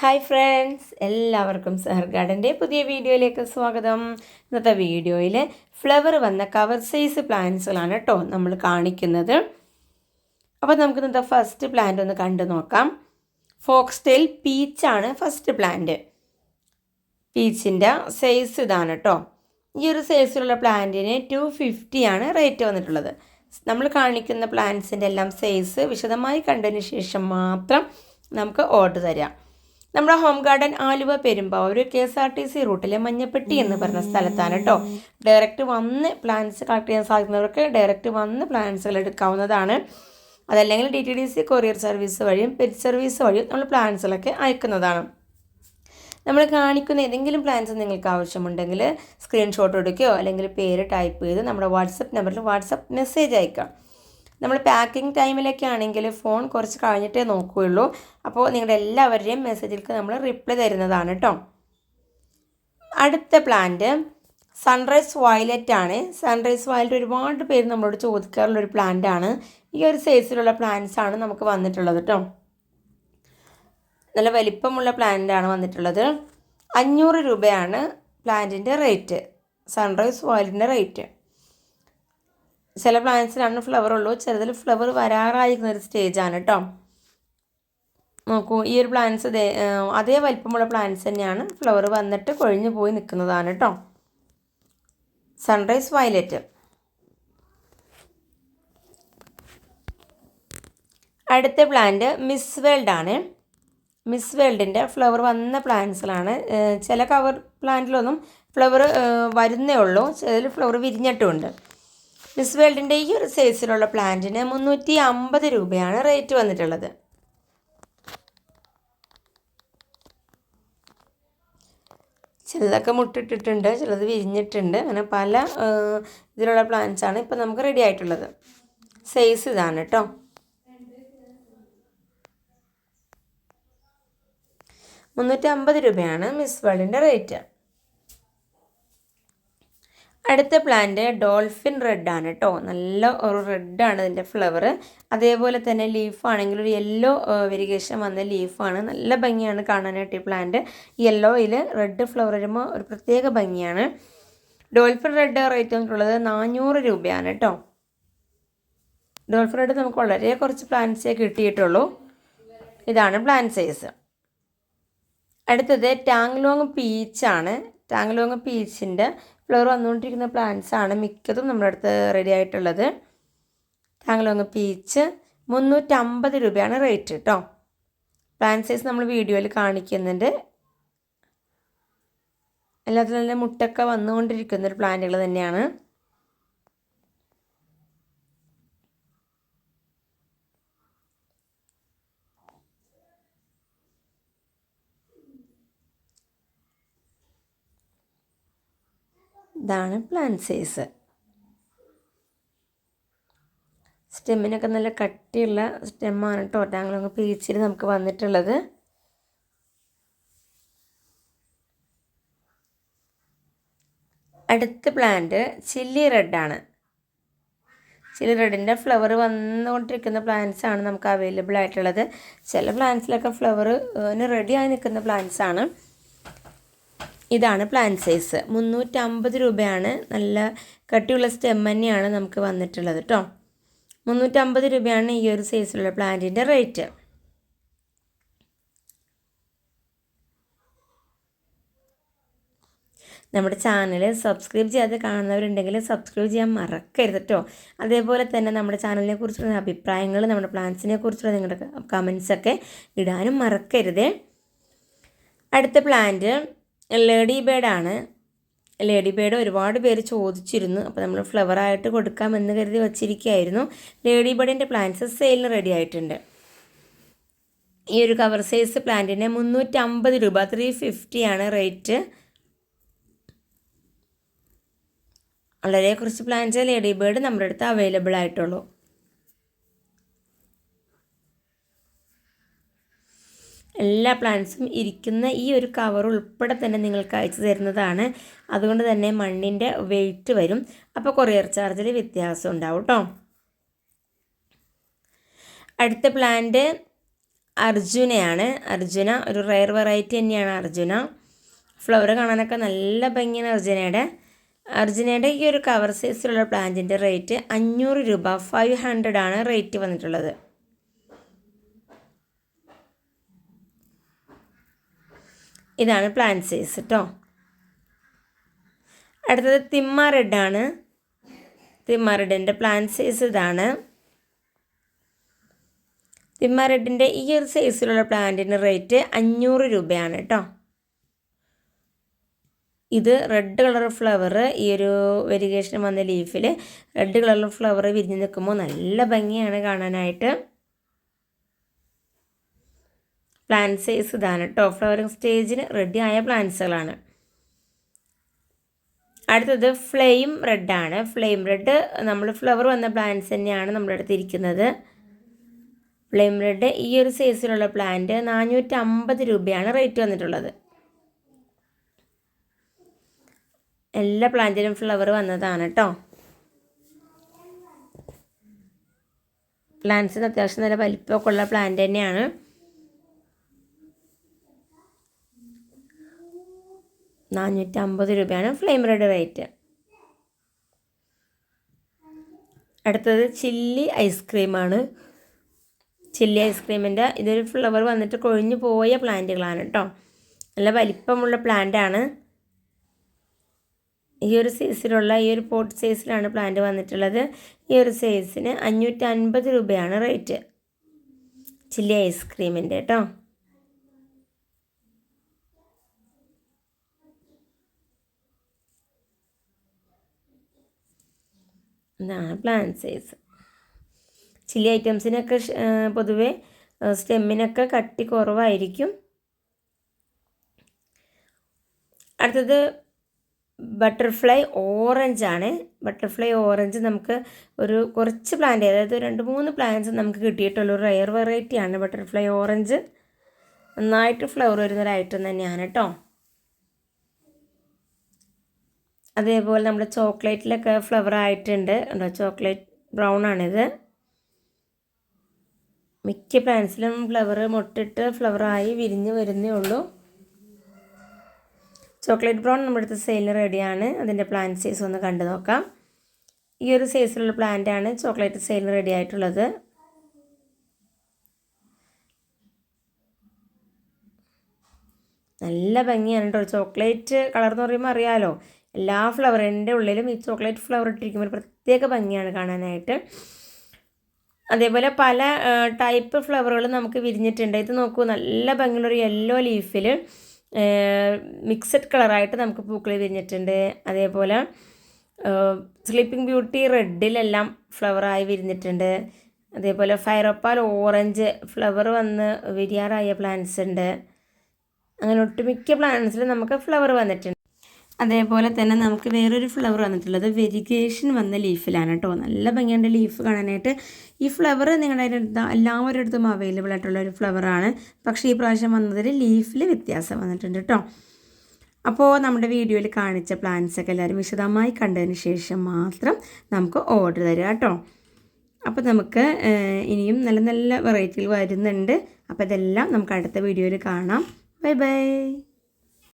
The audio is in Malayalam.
ഹായ് ഫ്രണ്ട്സ് എല്ലാവർക്കും സഹർ ഗാർഡന്റെ പുതിയ വീഡിയോയിലേക്ക് സ്വാഗതം. ഇന്നത്തെ വീഡിയോയിൽ ഫ്ലവർ വന്ന കവർ സൈസ് പ്ലാന്റ്സുകളാണ് കേട്ടോ നമ്മൾ കാണിക്കുന്നത്. അപ്പോൾ നമുക്ക് ഇന്നത്തെ ഫസ്റ്റ് പ്ലാന്റ് ഒന്ന് കണ്ടു നോക്കാം. ഫോക്സ് ടെയിൽ പീച്ചാണ് ഫസ്റ്റ് പ്ലാന്റ് പീച്ചിന്റെ സൈസ് ഇതാണ് കേട്ടോ ഈ ഒരു സൈസിലുള്ള പ്ലാന്റിന് ടു ഫിഫ്റ്റിയാണ് റേറ്റ് വന്നിട്ടുള്ളത്. നമ്മൾ കാണിക്കുന്ന പ്ലാന്റ്സിന്റെ എല്ലാം സൈസ് വിശദമായി കണ്ടതിന് ശേഷം മാത്രം നമുക്ക് ഓർഡർ തരാം. നമ്മുടെ home garden Aluva Perumbavoor K S R T C റൂട്ടിലെ Manjappetty എന്ന് പറഞ്ഞ സ്ഥലത്താണ് കേട്ടോ ഡയറക്റ്റ് വന്ന് പ്ലാന്റ്സ് കളക്ട് ചെയ്യാൻ സാധിക്കുന്നവർക്ക് ഡയറക്റ്റ് വന്ന് പ്ലാന്റ്സുകൾ എടുക്കാവുന്നതാണ്. അതല്ലെങ്കിൽ D T D C courier service വഴിയും പെറ്റ് സർവീസ് വഴിയും നമ്മൾ പ്ലാന്റ്സുകളൊക്കെ അയക്കുന്നതാണ്. നമ്മൾ കാണിക്കുന്ന ഏതെങ്കിലും പ്ലാൻസ് നിങ്ങൾക്ക് ആവശ്യമുണ്ടെങ്കിൽ സ്ക്രീൻഷോട്ട് എടുക്കുകയോ അല്ലെങ്കിൽ പേര് ടൈപ്പ് ചെയ്ത് നമ്മുടെ വാട്സപ്പ് നമ്പറിൽ വാട്സപ്പ് മെസ്സേജ് അയക്കാം. നമ്മൾ പാക്കിംഗ് ടൈമിലൊക്കെ ആണെങ്കിൽ ഫോൺ കുറച്ച് കഴിഞ്ഞിട്ടേ നോക്കുകയുള്ളൂ. അപ്പോൾ നിങ്ങളുടെ എല്ലാവരുടെയും മെസ്സേജിലേക്ക് നമ്മൾ റിപ്ലൈ തരുന്നതാണ് കേട്ടോ അടുത്ത പ്ലാന്റ് സൺറൈസ് വയലറ്റ് ആണ്. സൺറൈസ് വയലറ്റ് ഒരുപാട് പേര് നമ്മളോട് ചോദിക്കാറുള്ള ഒരു പ്ലാന്റ് ആണ്. ഈ ഒരു സൈസിലുള്ള പ്ലാന്റ്സ് ആണ് നമുക്ക് വന്നിട്ടുള്ളത് കേട്ടോ നല്ല വലിപ്പമുള്ള പ്ലാന്റ് ആണ് വന്നിട്ടുള്ളത്. അഞ്ഞൂറ് രൂപയാണ് പ്ലാന്റിന്റെ റേറ്റ് സൺറൈസ് വയലറ്റിന്റെ റേറ്റ് ചില പ്ലാന്റ്സിലാണ് ഫ്ലവർ ഉള്ളൂ. ചിലതിൽ ഫ്ലവർ വരാറായിരിക്കുന്ന ഒരു സ്റ്റേജാണ് കേട്ടോ നോക്കൂ ഈ ഒരു പ്ലാന്റ്സ് അതേ വലിപ്പമുള്ള പ്ലാന്റ്സ് തന്നെയാണ് ഫ്ലവർ വന്നിട്ട് കൊഴിഞ്ഞു പോയി നിൽക്കുന്നതാണ് കേട്ടോ സൺറൈസ് വയലറ്റ് അടുത്ത പ്ലാന്റ് മിസ് വേൾഡ് ആണ്. മിസ് വേൾഡിന്റെ ഫ്ലവർ വന്ന പ്ലാന്റ്സിലാണ് ചില കവർ പ്ലാന്റിലൊന്നും ഫ്ലവർ വരുന്നേ ഉള്ളൂ. ചിലതിൽ ഫ്ലവർ വിരിഞ്ഞിട്ടുമുണ്ട് മിസ് വേൾഡിന്റെ ഈ ഒരു സൈസിലുള്ള പ്ലാന്റിന് മുന്നൂറ്റി അമ്പത് രൂപയാണ് റേറ്റ് വന്നിട്ടുള്ളത്. ചിലതൊക്കെ മുട്ടിട്ടിട്ടുണ്ട് ചിലത് വിരിഞ്ഞിട്ടുണ്ട്. അങ്ങനെ പല ഇതിലുള്ള പ്ലാന്റ്സ് ആണ് ഇപ്പം നമുക്ക് റെഡി ആയിട്ടുള്ളത്. സൈസ് ഇതാണ് കേട്ടോ മുന്നൂറ്റി അമ്പത് രൂപയാണ് മിസ് വേൾഡിന്റെ റേറ്റ് അടുത്ത പ്ലാന്റ് ഡോൾഫിൻ റെഡ് ആണ് കേട്ടോ. നല്ല ഒരു റെഡാണ് ഇതിന്റെ ഫ്ലവർ. അതേപോലെ തന്നെ ലീഫാണെങ്കിൽ ഒരു യെല്ലോ വെരിഗേഷൻ വന്ന ലീഫാണ് നല്ല ഭംഗിയാണ് കാണാനായിട്ട് ഈ പ്ലാന്റ്. യെല്ലോയിൽ റെഡ് ഫ്ലവർ വരുമ്പോൾ ഒരു പ്രത്യേക ഭംഗിയാണ്. ഡോൾഫിൻ റെഡ് റേറ്റ് വന്നിട്ടുള്ളത് നാനൂറ് രൂപയാണ് കേട്ടോ. ഡോൾഫിൻ റെഡ് നമുക്ക് വളരെ കുറച്ച് പ്ലാന്റ്സേ കിട്ടിയിട്ടുള്ളൂ. ഇതാണ് പ്ലാന്റ് സൈസ്. അടുത്തത് ടാങ്ലോങ് പീച്ചാണ് ടാങ്ലോങ് പീച്ചിന്റെ ഫ്ലവർ വന്നുകൊണ്ടിരിക്കുന്ന പ്ലാന്റ്സ് ആണ് മിക്കതും നമ്മുടെ അടുത്ത് റെഡി ആയിട്ടുള്ളത്. താങ്കളൊന്ന് പീച്ച് മുന്നൂറ്റമ്പത് രൂപയാണ് റേറ്റ് കേട്ടോ പ്ലാന്റ് സൈസ് നമ്മൾ വീഡിയോയിൽ കാണിക്കുന്നുണ്ട്. എല്ലാത്തിലും നല്ല മുട്ടൊക്കെ വന്നുകൊണ്ടിരിക്കുന്ന ഒരു പ്ലാന്റുകൾ തന്നെയാണ്. ഇതാണ് പ്ലാന്റ് സൈസ് സ്റ്റെമ്മിനൊക്കെ നല്ല കട്ടിയുള്ള സ്റ്റെമ്മാണ് കേട്ടോ ടാങ്കളൊക്കെ പീച്ചിൽ നമുക്ക് വന്നിട്ടുള്ളത്. അടുത്ത പ്ലാന്റ് ചില്ലി റെഡാണ് ചില്ലി റെഡിന്റെ ഫ്ലവർ വന്നുകൊണ്ടിരിക്കുന്ന പ്ലാന്റ്സ് ആണ് നമുക്ക് അവൈലബിൾ ആയിട്ടുള്ളത്. ചില പ്ലാന്റ്സിലൊക്കെ ഫ്ലവർ റെഡി ആയി നിൽക്കുന്ന പ്ലാന്റ്സ് ആണ്. ഇതാണ് പ്ലാൻ സൈസ് മുന്നൂറ്റമ്പത് രൂപയാണ്. നല്ല കട്ടിയുള്ള സ്റ്റെം തന്നെയാണ് നമുക്ക് വന്നിട്ടുള്ളത് കേട്ടോ മുന്നൂറ്റമ്പത് രൂപയാണ് ഈ ഒരു സൈസിലുള്ള പ്ലാന്റിന്റെ റേറ്റ് നമ്മുടെ ചാനൽ സബ്സ്ക്രൈബ് ചെയ്യാതെ കാണുന്നവരുണ്ടെങ്കിൽ സബ്സ്ക്രൈബ് ചെയ്യാൻ മറക്കരുത് കേട്ടോ അതേപോലെ തന്നെ നമ്മുടെ ചാനലിനെ കുറിച്ചുള്ള അഭിപ്രായങ്ങൾ നമ്മുടെ പ്ലാൻസിനെ കുറിച്ചുള്ള നിങ്ങളുടെ കമൻസൊക്കെ ഇടാനും മറക്കരുത്. അടുത്ത പ്ലാന്റ് ലേഡി ബേഡാണ് ലേഡി ബേഡ് ഒരുപാട് പേര് ചോദിച്ചിരുന്നു. അപ്പോൾ നമ്മൾ ഫ്ലവർ ആയിട്ട് കൊടുക്കാമെന്ന് കരുതി വച്ചിരിക്കുകയായിരുന്നു. ലേഡി ബേഡിന്റെ പ്ലാന്റ്സ് സെയിലിന് റെഡി ആയിട്ടുണ്ട്. ഈ ഒരു കവർ സൈസ് പ്ലാന്റിന് മുന്നൂറ്റമ്പത് രൂപ. ത്രീ ഫിഫ്റ്റിയാണ് റേറ്റ് വളരെ കുറച്ച് പ്ലാന്റ്സ് ലേഡി ബേഡ് നമ്മുടെ അടുത്ത് അവൈലബിൾ ആയിട്ടുള്ളൂ. എല്ലാ പ്ലാന്റ്സും ഇരിക്കുന്ന ഈ ഒരു കവർ ഉൾപ്പെടെ തന്നെ നിങ്ങൾക്ക് അയച്ചു തരുന്നതാണ്. അതുകൊണ്ട് തന്നെ മണ്ണിന്റെ വെയിറ്റ് വരും. അപ്പോൾ കൊറിയർ ചാർജിൽ വ്യത്യാസം ഉണ്ടാവും കേട്ടോ അടുത്ത പ്ലാന്റ് അർജുനയാണ്. അർജുന ഒരു റയർ വെറൈറ്റി തന്നെയാണ് അർജുന. ഫ്ലവർ കാണാനൊക്കെ നല്ല ഭംഗിയാണ് അർജുനയുടെ. അർജുനയുടെ ഈ ഒരു കവർ സൈസിലുള്ള പ്ലാന്റിന്റെ റേറ്റ് അഞ്ഞൂറ് രൂപ ഫൈവ് ഹൺഡ്രഡ് ആണ് റേറ്റ് വന്നിട്ടുള്ളത്. ഇതാണ് പ്ലാന്റ് സൈസ് കേട്ടോ അടുത്തത് തിമ്മ റെഡാണ് തിമ്മ റെഡിന്റെ പ്ലാന്റ് സൈസ് ഇതാണ്. തിമ്മ റെഡിന്റെ ഈ ഒരു സൈസിലുള്ള പ്ലാന്റിന് റേറ്റ് അഞ്ഞൂറ് രൂപയാണ് കേട്ടോ ഇത് റെഡ് കളർ ഫ്ലവർ ഈ ഒരു വെരിഗേഷൻ വന്ന ലീഫിൽ റെഡ് കളർ ഫ്ലവർ വിരിഞ്ഞ് നിൽക്കുമ്പോൾ നല്ല ഭംഗിയാണ് കാണാനായിട്ട്. പ്ലാന്റ് സൈസ് ഇതാണ് കേട്ടോ ഫ്ലവറിങ് സ്റ്റേജിന് റെഡി ആയ പ്ലാന്റ്സുകളാണ് അടുത്തത് ഫ്ലെയിം റെഡാണ് ഫ്ലെയിം റെഡ് നമ്മൾ ഫ്ലവർ വന്ന പ്ലാന്റ്സ് തന്നെയാണ് നമ്മുടെ അടുത്ത് ഇരിക്കുന്നത്. ഫ്ലെയിം റെഡ് ഈ ഒരു സൈസിലുള്ള പ്ലാന്റ് നാനൂറ്റി അമ്പത് രൂപയാണ് റേറ്റ് വന്നിട്ടുള്ളത്. എല്ലാ പ്ലാന്റിലും ഫ്ലവർ വന്നതാണ് കേട്ടോ പ്ലാന്റ്സിന് അത്യാവശ്യം നല്ല വലിപ്പമൊക്കെ ഉള്ള പ്ലാന്റ് തന്നെയാണ്. നാനൂറ്റി അമ്പത് രൂപയാണ് ഫ്ലെയിം റെഡ് റേറ്റ് അടുത്തത് ചില്ലി ഐസ്ക്രീമാണ് ചില്ലി ഐസ്ക്രീമിന്റെ ഇതൊരു ഫ്ലവർ വന്നിട്ട് കൊഴിഞ്ഞു പോയ പ്ലാന്റുകളാണ് കേട്ടോ നല്ല വലിപ്പമുള്ള പ്ലാന്റാണ് ഈ ഒരു സൈസിലുള്ള ഈ ഒരു പോട്ട് സൈസിലാണ് പ്ലാന്റ് വന്നിട്ടുള്ളത്. ഈ ഒരു സൈസിന് അഞ്ഞൂറ്റി അൻപത് രൂപയാണ് റേറ്റ് ചില്ലി ഐസ്ക്രീമിന്റെ കേട്ടോ ഇതാണ് പ്ലാന്റ് സൈസ് ചില്ലി ഐറ്റംസിനൊക്കെ പൊതുവേ സ്റ്റെമ്മിനൊക്കെ കട്ടി കുറവായിരിക്കും. അടുത്തത് ബട്ടർഫ്ലൈ ഓറഞ്ച് ആണ്. ബട്ടർഫ്ലൈ ഓറഞ്ച് നമുക്ക് ഒരു കുറച്ച് പ്ലാന്റ് അതായത് രണ്ട് മൂന്ന് പ്ലാന്റ്സ് നമുക്ക് കിട്ടിയിട്ടുള്ള ഒരു റയർ വെറൈറ്റിയാണ് ബട്ടർഫ്ലൈ ഓറഞ്ച് നന്നായിട്ട് ഫ്ലവർ വരുന്നൊരു ഐറ്റം തന്നെയാണ് കേട്ടോ അതേപോലെ നമ്മൾ ചോക്ലേറ്റിലൊക്കെ ഫ്ലവർ ആയിട്ടുണ്ട്. ഉണ്ടോ ചോക്ലേറ്റ് ബ്രൗൺ ആണിത്. മിക്ക പ്ലാന്റ്സിലും ഫ്ലവർ മുട്ടിട്ട് ഫ്ലവറായി വിരിഞ്ഞ് വരുന്നേ ഉള്ളൂ. ചോക്ലേറ്റ് ബ്രൗൺ നമ്മുടെ അടുത്ത് സെയിലിന് റെഡിയാണ് അതിന്റെ പ്ലാന്റ് സൈസ് ഒന്ന് കണ്ടു നോക്കാം. ഈ ഒരു സൈസിലുള്ള ആണ് ചോക്ലേറ്റ് സെയിലിന് റെഡി ആയിട്ടുള്ളത്. നല്ല ഭംഗിയാണ് കേട്ടോ ചോക്ലേറ്റ് കളർ എന്ന് പറയുമ്പോൾ അറിയാലോ? എല്ലാ ഫ്ലവറിന്റെ ഉള്ളിലും ഈ ചോക്ലേറ്റ് ഫ്ലവർ ഇട്ടിരിക്കുമ്പോൾ ഒരു പ്രത്യേക ഭംഗിയാണ് കാണാനായിട്ട്. അതേപോലെ പല ടൈപ്പ് ഫ്ലവറുകൾ നമുക്ക് വിരിഞ്ഞിട്ടുണ്ട്. ഇത് നോക്കൂ നല്ല ഭംഗിയുള്ളൊരു യെല്ലോ ലീഫിൽ മിക്സഡ് കളറായിട്ട് നമുക്ക് പൂക്കൾ വിരിഞ്ഞിട്ടുണ്ട്. അതേപോലെ സ്ലീപ്പിംഗ് ബ്യൂട്ടി റെഡിലെല്ലാം ഫ്ലവറായി വിരിഞ്ഞിട്ടുണ്ട്. അതേപോലെ ഫയറോപ്പാൽ ഓറഞ്ച് ഫ്ലവർ വന്ന് വിരിയാറായ പ്ലാന്റ്സ് ഉണ്ട്. അങ്ങനെ ഒട്ടുമിക്ക പ്ലാന്റ്സിൽ നമുക്ക് ഫ്ലവർ വന്നിട്ടുണ്ട്. അതേപോലെ തന്നെ നമുക്ക് വേറൊരു ഫ്ലവർ വന്നിട്ടുള്ളത് വെരിഗേഷൻ വന്ന ലീഫിലാണ് കേട്ടോ. നല്ല ഭംഗിയുണ്ട് ലീഫ് കാണാനായിട്ട്. ഈ ഫ്ലവർ നിങ്ങളുടെ അടുത്ത് എല്ലാവരുടെ അടുത്തും അവൈലബിൾ ആയിട്ടുള്ള ഒരു ഫ്ലവറാണ് പക്ഷേ ഈ പ്രാവശ്യം വന്നതിൽ ലീഫിൽ വ്യത്യാസം വന്നിട്ടുണ്ട് കേട്ടോ. അപ്പോൾ നമ്മുടെ വീഡിയോയിൽ കാണിച്ച പ്ലാന്റ്സൊക്കെ എല്ലാവരും വിശദമായി കണ്ടതിന് ശേഷം മാത്രം നമുക്ക് ഓർഡർ തരിക കേട്ടോ. അപ്പോൾ നമുക്ക് ഇനിയും നല്ല നല്ല വെറൈറ്റികൾ വരുന്നുണ്ട്. അപ്പോൾ ഇതെല്ലാം നമുക്ക് അടുത്ത വീഡിയോയിൽ കാണാം. Bye bye.